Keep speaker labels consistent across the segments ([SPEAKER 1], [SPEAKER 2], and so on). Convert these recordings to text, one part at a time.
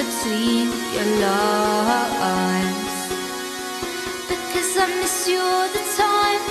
[SPEAKER 1] between your lines. Because I miss you all the time.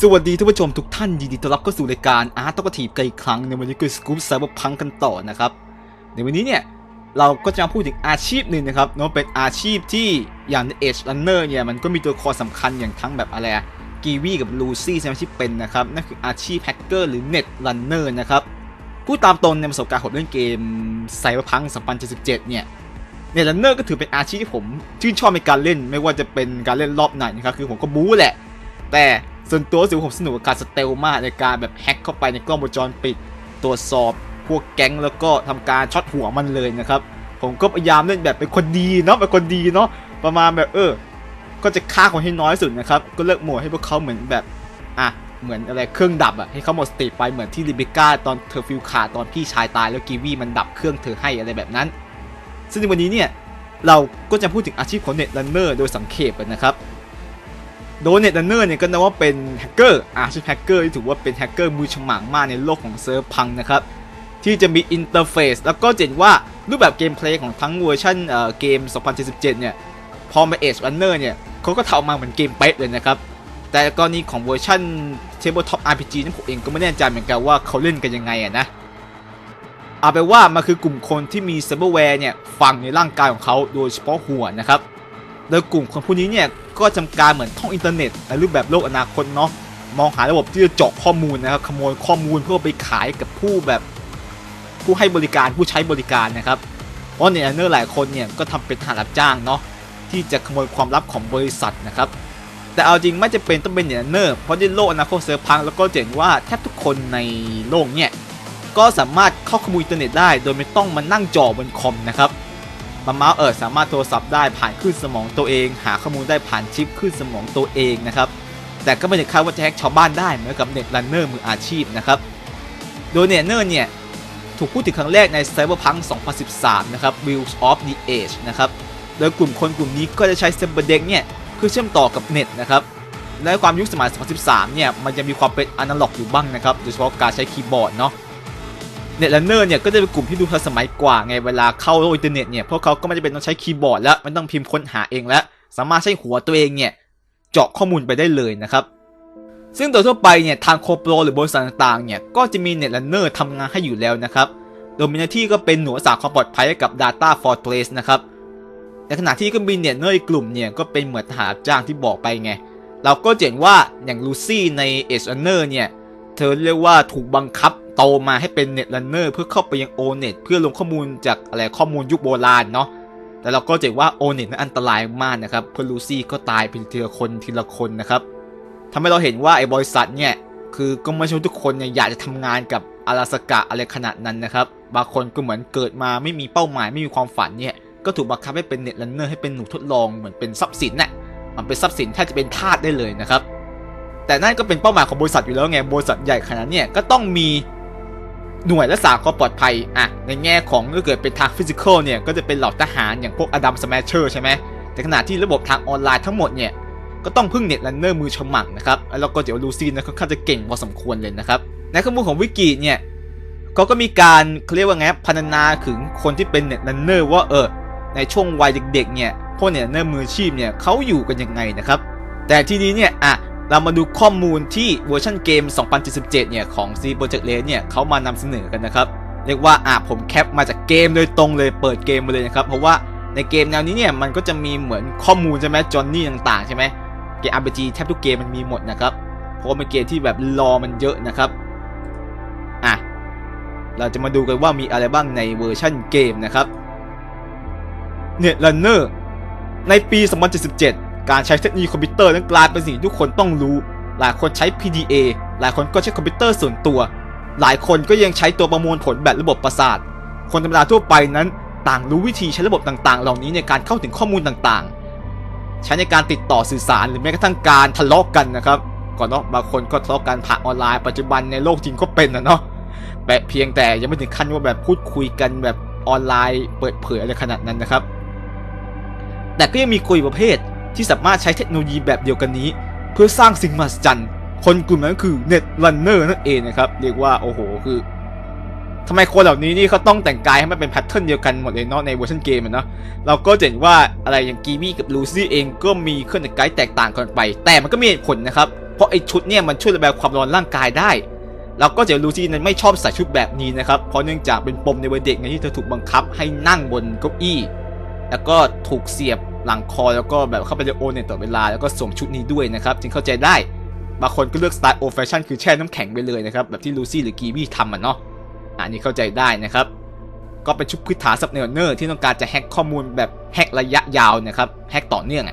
[SPEAKER 2] สวัสดีท่านผู้ชมทุกท่านยินดีต้อนรับเข้าสู่รายการอาร์ตตกทีบกันอีกครั้งในวันนี้คือสกู๊ปไซเบอร์พังกันต่อนะครับ ในวันนี้เนี่ยเราก็จะมาพูดถึงอาชีพหนึ่งนะครับเนาะเป็นอาชีพที่อย่างในเอชรันเนอร์เนี่ยมันก็มีตัวครสำคัญอย่างทั้งแบบอะไรกีวีกับลูซี่ใช่ไหมที่เป็นนะครับนั่นคืออาชีพแฮกเกอร์หรือเน็ตรันเนอร์นะครับ พูดตามตรงในประสบการณ์ผมเล่นเกมไซเบอร์พัง2077เนี่ยเน็ตรันเนอร์ก็ถือเป็นอาชีพที่ผมชื่นชอบในการเล่นไม่ว่าจะเป็นการเล่นรอบไหนนะครับคือผมก็บู๊แหละ แต่ส่วนตัวสึกว่าผมสนุกกับการสเตลมากในการแบบแฮ็กเข้าไปในกล้องวงจรปิด ตรวจสอบพวกแก๊งแล้วก็ทำการช็อตหัวมันเลยนะครับ ผมก็พยายามเล่นแบบเป็นคนดีเนาะเป็นคนดีเนาะประมาณแบบเออ ก็จะฆ่าคนให้น้อยสุดนะครับ ก็เลิกโหมดให้พวกเขาเหมือนแบบอะ เหมือนอะไรเครื่องดับอะให้เขาหมดสติไปเหมือนที่ลิเบก้าตอนเธอฟิลขาดตอนพี่ชายตายแล้วกีวีมันดับเครื่องเธอให้อะไรแบบนั้น ซึ่งในวันนี้เนี่ยเราก็จะพูดถึงอาชีพของเน็ตรันเนอร์โดยสังเขปกันนะครับโดยเน็ตรันเนอร์เนี่ยก็นับว่าเป็นแฮกเกอร์อาชีพแฮกเกอร์ที่ถือว่าเป็นแฮกเกอร์มือฉมังมากในโลกของเซิร์ฟพังนะครับที่จะมีอินเทอร์เฟซแล้วก็เห็นว่ารูปแบบเกมเพลย์ของทั้งเวอร์ชันเอ่อเกม 2077 เนี่ยพอมาเอชรันเนอร์เนี่ยเขาก็ทำออกมาเหมือนเกมเป๊ะเลยนะครับแต่กรณีของเวอร์ชัน Tabletop RPG นั้นผมเองก็ไม่แน่ใจเหมือนกันว่าเขาเล่นกันยังไงอะนะเอาไปว่ามันคือกลุ่มคนที่มีไซเบอร์แวร์เนี่ยฝังในร่างกายของเขาโดยเฉพาะหัวนะครับโดยกลุ่มคนพวกนี้เนี่ยก็จำการเหมือนท่องอินเทอร์เน็ตในรูปแบบโลกอนาคตเนาะมองหาระบบที่จะเจาะข้อมูลนะครับขโมยข้อมูลเพื่อไปขายกับผู้แบบผู้ให้บริการผู้ใช้บริการนะครับเพราะเนี่ยเนอร์หลายคนเนี่ยก็ทำเป็นทหารรับจ้างเนาะที่จะขโมยความลับของบริษัทนะครับ แต่เอาจริงไม่จะเป็นต้องเป็นเนี่ยเนอร์เพราะในโลกอนาคตเซิร์ฟพังแล้วก็เจ๋งว่าแทบทุกคนในโลกเนี่ยก็สามารถเข้าขโมยอินเทอร์เน็ตได้ โดยไม่ต้องมานั่งจ่อบนคอมนะครับมาเมาส์เออสามารถโทรศัพท์ได้ผ่านคลื่นสมองตัวเอง หาข้อมูลได้ผ่านชิปคลื่นสมองตัวเองนะครับแต่ก็ไม่ถึงขั้นว่าจะแฮกชาวบ้านได้เหมือนกับเน็ตรันเนอร์มืออาชีพนะครับโดยเน็ตเนอร์เนี่ยถูกพูดถึงครั้งแรกใน Cyberpunk 2013 นะครับ Wheels of the Age นะครับโดยกลุ่มคนกลุ่มนี้ก็จะใช้ Cyberdeck เนี่ย พื่อเชื่อมต่อกับเน็ตนะครับและความยุคสมัย 2013 เนี่ย มันจะมีความเป็นอนาล็อกอยู่บ้างนะครับ โดยเฉพาะการใช้คีย์บอร์ดเนาะ เน็ต r นเนอร์เนี่ย ก็จะเป็นกลุ่มที่ดูทันสมัยกว่าไง เวลาเข้าโลกอินเทอร์เน็ตเนี่ย พวกเขาก็ไม่จำเป็นต้องใช้คีย์บอร์ดแล้ว ไม่ต้องพิมพ์ค้นหาเองแล้ว สามารถใช้หัวตัวเองเนี่ย เจาะข้อมูลไปได้เลยนะครับ ซึ่งโดยทั่วไปเนี่ย ทางโคโปรหรือบริษัทต่างๆ เนี่ย ก็จะมีเน็ต r นเนอร์ทำงานให้อยู่แล้วนะครับ โดยมีหน้าที่ก็เป็นหน่วยรักษาความปลอดภัยให้กับ Data Fortress นะครับ ในขณะที่ก็มีเน็ตเนอร์กกลุ่มเนี่ยก็เป็นเหมือนทหารจ้างที่บอกไปไง เราก็เห็นว่าอย่างลูซี่ใน Edge Runner เนี่ย เธอเรียกว่าถูกบังคับโตมาให้เป็นเน็ต r ันเนอร์เพื่อเข้าไปยัง o n e t เพื่อลงข้อมูลจากอะไรข้อมูลยุคโบราณเนาะแต่เราก็เห็นว่า o n e t นั้นอันตรายมากนะครับ เพื่อลูซี่ก็ตายเป็นทีละคนทีละคนนะครับทำให้เราเห็นว่าไอ้บริษัทเนี่ยคือก็ไม่ใช่ทุกคนเนี่ยอยากจะทำงานกับอาราสกะอะไรขนาดนั้นนะครับ บางคนก็เหมือนเกิดมาไม่มีเป้าหมายไม่มีความฝันเนี่ย ก็ถูกบังคับให้เป็นเน็ต r ันเนอร์ให้เป็นหนูทดลองเหมือนเป็นทรัพย์สินน่ะมันเป็นทรัพย์สินแทบจะเป็นทาสได้เลยนะครับ แต่นั่นก็เป็นเป้าหมายของบริษัทอยู่แล้วไงบริษัทใหญ่ขนาดนั้นเนี่ยก็ต้องมีหน่วยรักษาความปลอดภัยอะในแง่ของถ้าเกิดเป็นทางฟิสิกอลเนี่ยก็จะเป็นเหล่าทหารอย่างพวกอดัมสแมชเชอร์ใช่ไหมแต่ขณะที่ระบบทางออนไลน์ทั้งหมดเนี่ยก็ต้องพึ่งเน็ตรันเนอร์มือฉมังนะครับแล้วก็เดี๋ยวลูซี่นะค่อนข้างจะเก่งพอสมควรเลยนะครับในข้อมูลของวิกิเนี่ยเขาก็มีการเขาเรียกว่าไงพันนาถึงคนที่เป็นเน็ตรันเนอร์ว่าเออ ในช่วงวัยเด็กๆเนี่ยพวกเนี่ยเนอร์มืออาชีพเนี่ยเขาอยู่กันยังไงนะครับ แต่ทีนี้เนี่ยอะเรามาดูข้อมูลที่เวอร์ชันเกม 2077 เนี่ยของ C Projekt Red เนี่ยเขามานำเสนอกันนะครับ เรียกว่าอะผมแคปมาจากเกมโดยตรงเลยเปิดเกมมาเลยนะครับ เพราะว่าในเกมแนวนี้เนี่ยมันก็จะมีเหมือนข้อมูลใช่ไหมจอนนี่ต่างๆใช่ไหมเกม RPG แทบทุกเกมมันมีหมดนะครับ เพราะว่าเป็นเกมที่แบบรอมันเยอะนะครับอะเราจะมาดูกันว่ามีอะไรบ้างในเวอร์ชันเกมนะครับ เน็ต r ันเนอร์ในปี 2077 การใช้เทคโนโลยีคอมพิวเตอร์นั้นกลายเป็นสิ่งที่ทุกคนต้องรู้ หลายคนใช้ PDA หลายคนก็ใช้คอมพิวเตอร์ส่วนตัว หลายคนก็ยังใช้ตัวประมวลผลแบบระบบประสาท คนธรรมดาทั่วไปนั้น ต่างรู้วิธีใช้ระบบต่างๆ เหล่านี้ในการเข้าถึงข้อมูลต่างๆ ใช้ในการติดต่อสื่อสารหรือแม้กระทั่งการทะเลาะกันนะครับ ก่อนเนาะบางคนก็ทะเลาะกันผ่านออนไลน์ปัจจุบันในโลกจริงก็เป็นนะเนาะแบบเพียงแต่ยังไม่ถึงขั้นว่าแบบพูดคุยกันแบบออนไลน์เปิดเผยอะไรขนาดนั้นนะครับ แต่ก็ยังมีคนอีกประเภทที่สามารถใช้เทคโนโลยีแบบเดียวกันนี้ เพื่อสร้างสิ่งมหัศจรรย์ คนกลุ่มนั้นคือเน็ตรันเนอร์นั่นเองนะครับ เรียกว่าโอ้โหคือทำไมคนเหล่านี้นี่เขาต้องแต่งกายให้มันเป็นแพทเทิร์นเดียวกันหมดเลยเนาะในเวอร์ชันเกมอะเนาะเราก็เห็นว่าอะไรอย่างกีมี่กับลูซี่เองก็มีเครื่องแต่งกายแตกต่างกันไป แต่มันก็มีผลนะครับ เพราะไอชุดเนี่ยมันช่วยระบายความร้อนร่างกายได้เราก็จะลูซี่นั้นไม่ชอบใส่ชุดแบบนี้นะครับเพราะเนื่องจากเป็นปมในวัยเด็กไงที่เธอถูกบังคับให้นั่งบนเก้าอี้ แล้วก็ถูกเสียบหลังคอแล้วก็แบบเข้าไปในโอเนตตลอดเวลาแล้วก็สวมชุดนี้ด้วยนะครับจึงเข้าใจได้บางคนก็เลือกสไตล์โอแฟชั่นคือแช่น้ำแข็งไปเลยนะครับแบบที่ลูซี่หรือกีวี่ทำอะเนาะอันนี้เข้าใจได้นะครับก็เป็นชุดพื้นฐานสับเนอร์เนอร์ที่ต้องการจะแฮ็กข้อมูลแบบแฮ็กระยะยาวนะครับแฮ็กต่อเนื่อง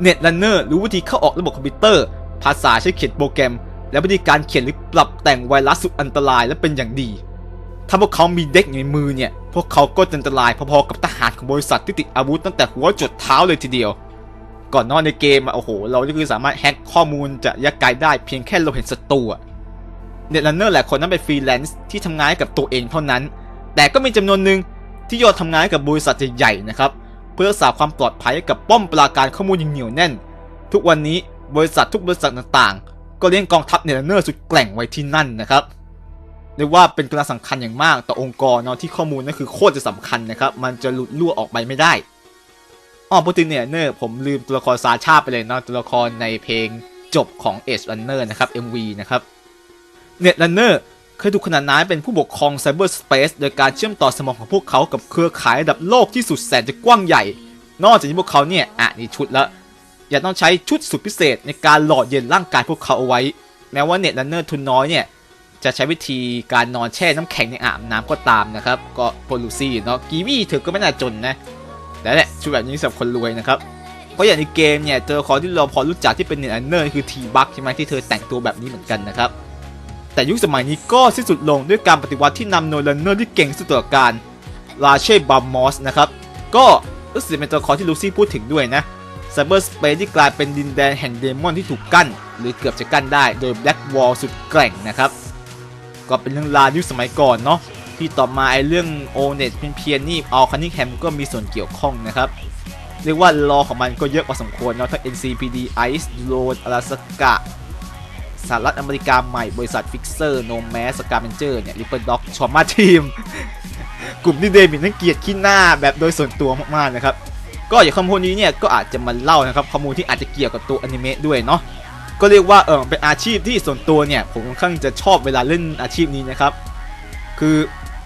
[SPEAKER 2] เน็ตรันเนอร์รู้วิธีเข้าออกระบบคอมพิวเตอร์ ภาษาใช้เขียนโปรแกรม และวิธีการเขียนหรือปรับแต่งไวรัสสุดอันตรายและเป็นอย่างดี ถ้าพวกเขามีเด็กอยู่ในมือเนี่ย พวกเขาก็จะอันตรายพอๆกับทหารของบริษัทที่ติดอาวุธตั้งแต่หัวจดเท้าเลยทีเดียว ก่อนนอนในเกมอะโอ้โห เราก็คือสามารถแฮ็กข้อมูลจากยักไกลได้เพียงแค่เราเห็นศัตรูเน็ตรันเนอร์หลายคนนั้นเป็นฟรีแลนซ์ที่ทำงานกับตัวเองเท่านั้น แต่ก็มีจำนวนหนึ่งที่ยอมทำงานกับบริษัทใหญ่ๆนะครับ เพื่อรักษาความปลอดภัยกับป้อมปราการข้อมูลอย่างเหนียวแน่น ทุกวันนี้บริษัททุกบริษัทต่างๆ ก็เลี้ยงกองทัพเน็ตรันเนอร์สุดแกร่งไว้ที่นั่นนะครับ เรียกว่าเป็นกำลังสำคัญอย่างมากต่อองค์กรเนาะที่ข้อมูลนั่นคือโคตรจะสำคัญนะครับ มันจะหลุดรั่วออกไปไม่ได้อ๋อพูดถึงเนี่ยเนอร์ผมลืมตัวละครซาชาไปเลยเนาะตัวละครในเพลงจบของ Edge Runner นะครับ MV นะครับเน็ตรันเนอร์เคยถูกขนานนามเป็นผู้ปกครองไซเบอร์สเปซโดยการเชื่อมต่อสมองของพวกเขากับเครือข่ายระดับโลกที่สุดแสนจะกว้างใหญ่ นอกจากนี้พวกเขาเนี่ยอะนี่ชุดละอย่าต้องใช้ชุดสุดพิเศษในการหล่อเย็นร่างกายพวกเขาเอาไว้ แม้ว่าเน็ตรันเนอร์ทุนน้อยเนี่ย จะใช้วิธีการนอนแช่น้ำแข็งในอ่างน้ำก็ตามนะครับ ก็โพลูซี่เนาะกีวีเธอก็ไม่น่าจนนะแต่แหละชุดแบบนี้สำหรับคนรวยนะครับเพราะอย่างในเกมเนี่ยเจอคอที่เราพอรู้จักที่เป็นเน็ตอันเนอร์คือทีบักใช่ไหมที่เธอแต่งตัวแบบนี้เหมือนกันนะครับแต่ยุคสมัยนี้ก็สิ้นสุดลงด้วยการปฏิวัติที่นำโนลันเนอร์ที่เก่งสุดต่อการลาเช่บัมมอสนะครับก็รู้สึกเป็นตัวละคอที่ลูซี่พูดถึงด้วยนะไซเบอร์สเปซที่กลายเป็นดินแดนแห่งเดมอนที่ถูกกั้น หรือเกือบจะกั้นได้โดยแบล็กวอลสุดแกร่งนะครับ ก็เป็นเรื่องราวยุคสมัยก่อนเนาะที่ต่อมาไอ้เรื่องโอเน็ตเพียนนี่เอาคันนิแฮมก็มีส่วนเกี่ยวข้องนะครับ เรียกว่ารอของมันก็เยอะพอสมควรเนาะทั้ง NCPD ICE Drone Alaska สหรัฐอเมริกาใหม่บริษัทฟิกเซอร์โนแมสสกาเมนเจอร์เนี่ยริปเปิลด็อกชอมมาทีม กลุ่มที่เดมิดนั่งเกียดขี้หน้าแบบโดยส่วนตัวมากๆนะครับ ก็อย่างข้อมูลนี้เนี่ยก็อาจจะมาเล่านะครับข้อมูลที่อาจจะเกี่ยวกับตัวอนิเมะด้วยเนาะ ก็เรียกว่าเออเป็นอาชีพที่ส่วนตัวเนี่ยผมค่อนข้างจะชอบเวลาเล่นอาชีพนี้นะครับ คือ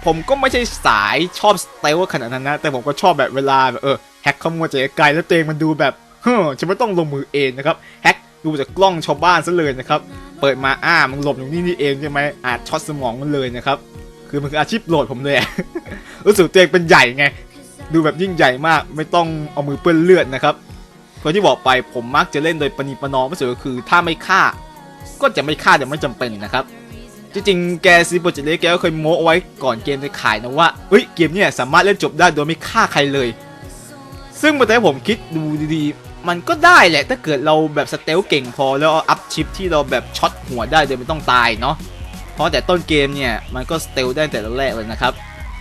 [SPEAKER 2] ผมก็ไม่ใช่สายชอบสไตล์ขนาดนั้นนะ แต่ผมก็ชอบแบบเวลาแบบเออแฮกข้อมูลจากไกลแล้วตัวเองมันดูแบบเฮ้อฉันไม่ต้องลงมือเองนะครับแฮกดูจากกล้องชาวบ้านซะเลยนะครับ เปิดมาอ้ามันหลบอยู่นี่นี่เองใช่ไหมอาจช็อตสมองมันเลยนะครับ คือมันคืออาชีพโปรดผมเลย รู้สึกตัวเองเป็นใหญ่ไง ดูแบบยิ่งใหญ่มากไม่ต้องเอามือเปื้อนเลือดนะครับ เพราะที่บอกไปผมมักจะเล่นโดยปณีปนอมไม่สุดก็คือถ้าไม่ฆ่า ก็จะไม่ฆ่าแต่ไม่จำเป็นนะครับ จริงๆ แกซีโปรเจกต์เล็กแกก็เคยโม้ไว้ก่อนเกมจะขายนะว่าเฮ้ยเกมเนี่ยสามารถเล่นจบได้โดยไม่ฆ่าใครเลย ซึ่งเมื่อแต่ผมคิดดูดีๆ มันก็ได้แหละถ้าเกิดเราแบบสเตลเก่งพอแล้วอาอัพชิปที่เราแบบช็อตหัวได้โดยไม่ต้องตายเนาะเพราะแต่ต้นเกมเนี่ยมันก็สเตลได้แต่แรกเลยนะครับ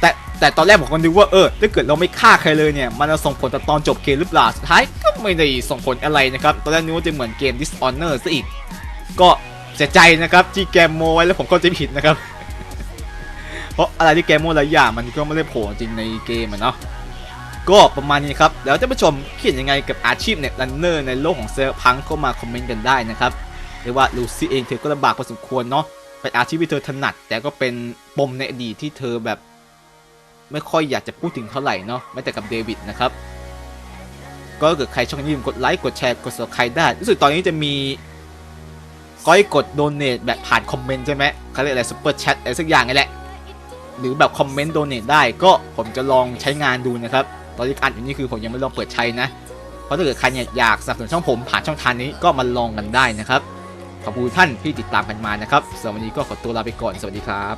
[SPEAKER 2] แต่แต่ตอนแรกผมก็นึกว่าเออถ้าเกิดเราไม่ฆ่าใครเลยเนี่ยมันจะส่งผลต่อตอนจบเกมหรือเปล่าสุดท้ายก็ไม่ได้ส่งผลอะไรนะครับตอนแรกนึกว่าจะเหมือนเกม Dishonor ซะอีก ก็เสียใจนะครับที่แกมโมไว้แล้วผมก็จะผิดนะครับ เพราะอะไรที่แกมโมหลายอย่างมันก็ไม่ได้โผล่จริงในเกมอะเนาะก็ประมาณนี้ครับ แล้วท่านผู้ชมคิดยังไงกับอาชีพเน็ตรันเนอร์ในโลกของเซอร์พังก็มาคอมเมนต์กันได้นะครับเรียกว่าลูซี่เองเธอก็ลำบากพอสมควรเนาะเป็นอาชีพที่เธอถนัด แต่ก็เป็นปมในอดีตที่เธอแบบ ไม่ค่อยอยากจะพูดถึงเท่าไหร่เนาะแม้แต่กับเดวิดนะครับ ก็เกิดใครชอบอย่าลืมกดไลค์กดแชร์กด subscribe ได้รู้สึกตอนนี้จะมีก้อยกดโดเน a แบบผ่านคอมเมนต์ใช่ไหมเขาเรียกอะไรซูเปอร์แชทอะไรสักอย่างนี่แหละ หรือแบบคอมเมนต์โดเน a ได้ก็ผมจะลองใช้งานดูนะครับ ตอนที่อัดอยู่นี่คือผมยังไม่ลองเปิดใช้นะ เพราะถ้าเกิดใครอยากสนับสนุนช่องผมผ่านช่องทางนี้ก็มาลองกันได้นะครับ ขอบคุณท่านที่ติดตามกันมานะครับสำหรับวันนี้ก็ขอตัวลาไปก่อน สวัสดีครับ